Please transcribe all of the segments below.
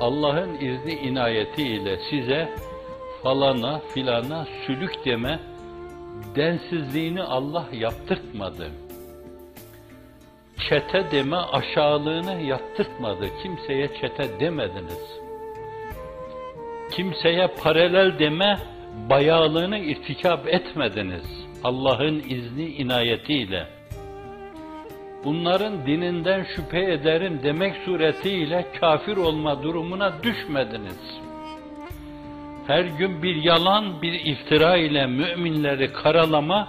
Allah'ın izni inayetiyle size falana filana sülük deme densizliğini Allah yaptırtmadı. Çete deme aşağılığını yaptırtmadı. Kimseye çete demediniz. Kimseye paralel deme bayağılığını irtikap etmediniz. Allah'ın izni inayetiyle. Bunların dininden şüphe ederim demek suretiyle kafir olma durumuna düşmediniz. Her gün bir yalan, bir iftira ile müminleri karalama,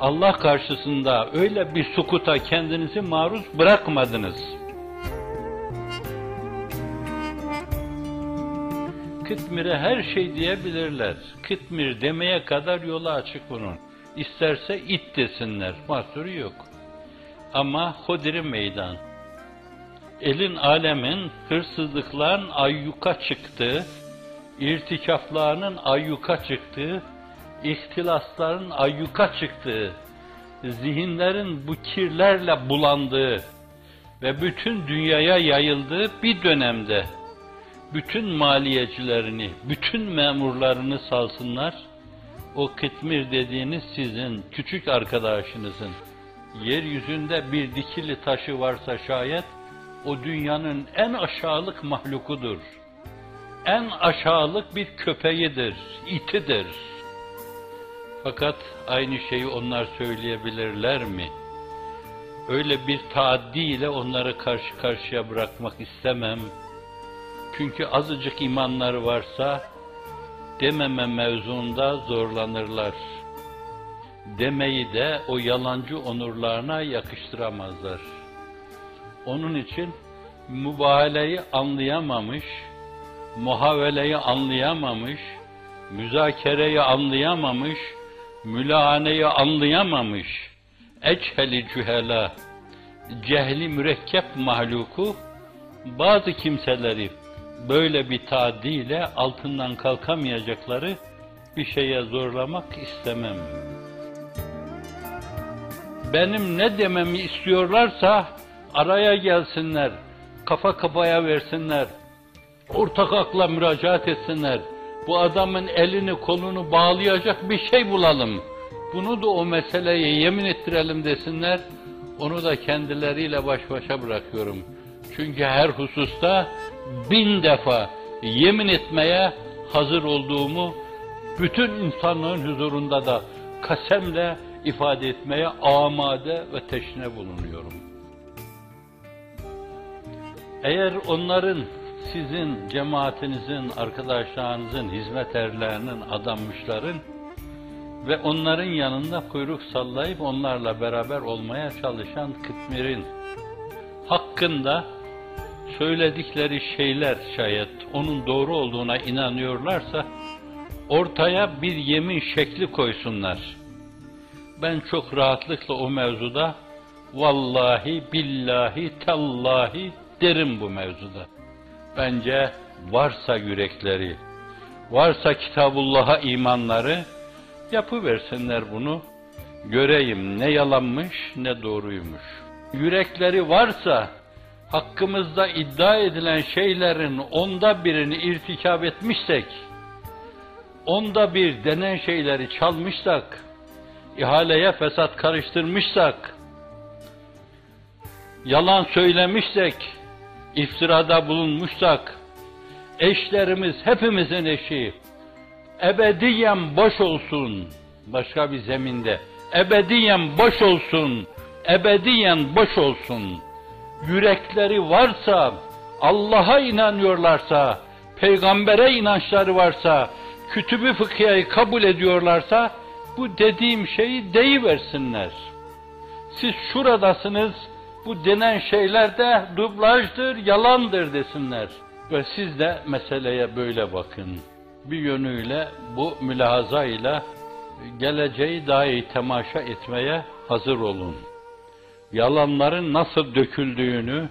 Allah karşısında öyle bir sukuta kendinizi maruz bırakmadınız. Kıtmir'e her şey diyebilirler. Kıtmir demeye kadar yolu açık bunun. İsterse it desinler, mahsuru yok. Ama hodri meydan. Elin alemin hırsızlıkların ayyuka çıktığı, irtikaflarının ayyuka çıktığı, ihtilasların ayyuka çıktığı, zihinlerin bu kirlerle bulandığı ve bütün dünyaya yayıldığı bir dönemde. Bütün maliyecilerini, bütün memurlarını salsınlar, o kıtmir dediğiniz sizin, küçük arkadaşınızın, yeryüzünde bir dikili taşı varsa şayet, o dünyanın en aşağılık mahlukudur. En aşağılık bir köpeğidir, itidir. Fakat aynı şeyi onlar söyleyebilirler mi? Öyle bir taaddi ile onları karşı karşıya bırakmak istemem. Çünkü azıcık imanları varsa dememe mevzuunda zorlanırlar. Demeyi de o yalancı onurlarına yakıştıramazlar. Onun için mübahaleyi anlayamamış, muhaveleyi anlayamamış, müzakereyi anlayamamış, mülahaneyi anlayamamış, eçheli cühela, cehli mürekkep mahluku, bazı kimseleri böyle bir taaddiyle altından kalkamayacakları bir şeye zorlamak istemem. Benim ne dememi istiyorlarsa araya gelsinler, kafa kafaya versinler, ortak akla müracaat etsinler. Bu adamın elini kolunu bağlayacak bir şey bulalım. Bunu da o meseleye yemin ettirelim desinler. Onu da kendileriyle baş başa bırakıyorum. Çünkü her hususta bin defa yemin etmeye hazır olduğumu bütün insanlığın huzurunda da kasemle ifade etmeye amade ve teşne bulunuyorum. Eğer onların, sizin, cemaatinizin, arkadaşlarınızın, hizmet erlerinin, adanmışların ve onların yanında kuyruk sallayıp onlarla beraber olmaya çalışan kıtmirin hakkında söyledikleri şeyler şayet onun doğru olduğuna inanıyorlarsa ortaya bir yemin şekli koysunlar. Ben çok rahatlıkla o mevzuda vallahi billahi tallahi derim bu mevzuda. Bence varsa yürekleri, varsa Kitabullah'a imanları yapıversinler bunu. Göreyim ne yalanmış ne doğruymuş. Yürekleri varsa hakkımızda iddia edilen şeylerin onda birini irtikap etmişsek, onda bir denen şeyleri çalmışsak, ihaleye fesat karıştırmışsak, yalan söylemişsek, iftirada bulunmuşsak, eşlerimiz hepimizin eşi, ebediyen boş olsun, başka bir zeminde, ebediyen boş olsun, ebediyen boş olsun, yürekleri varsa, Allah'a inanıyorlarsa, peygambere inançları varsa, kütübü fıkhiyayı kabul ediyorlarsa, bu dediğim şeyi deyiversinler. Siz şuradasınız, bu denen şeyler de dublajdır, yalandır desinler. Ve siz de meseleye böyle bakın. Bir yönüyle bu mülahazayla geleceği daha iyi temaşa etmeye hazır olun. Yalanların nasıl döküldüğünü,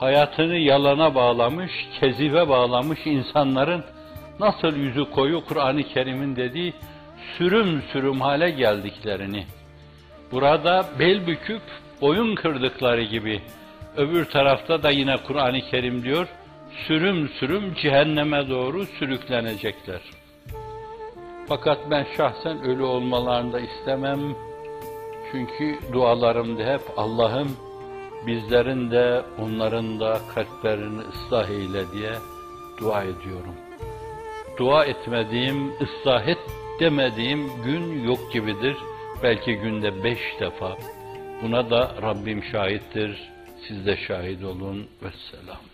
hayatını yalana bağlamış, kezibe bağlamış insanların nasıl yüzü koyu Kur'an-ı Kerim'in dediği sürüm sürüm hale geldiklerini, burada bel büküp boyun kırdıkları gibi, öbür tarafta da yine Kur'an-ı Kerim diyor, sürüm sürüm cehenneme doğru sürüklenecekler. Fakat ben şahsen ölü olmalarını da istemem. Çünkü dualarımda hep Allah'ım bizlerin de onların da kalplerini ıslah eyle diye dua ediyorum. Dua etmediğim, ıslah et demediğim gün yok gibidir. Belki günde beş defa. Buna da Rabbim şahittir. Siz de şahit olun. Vesselam.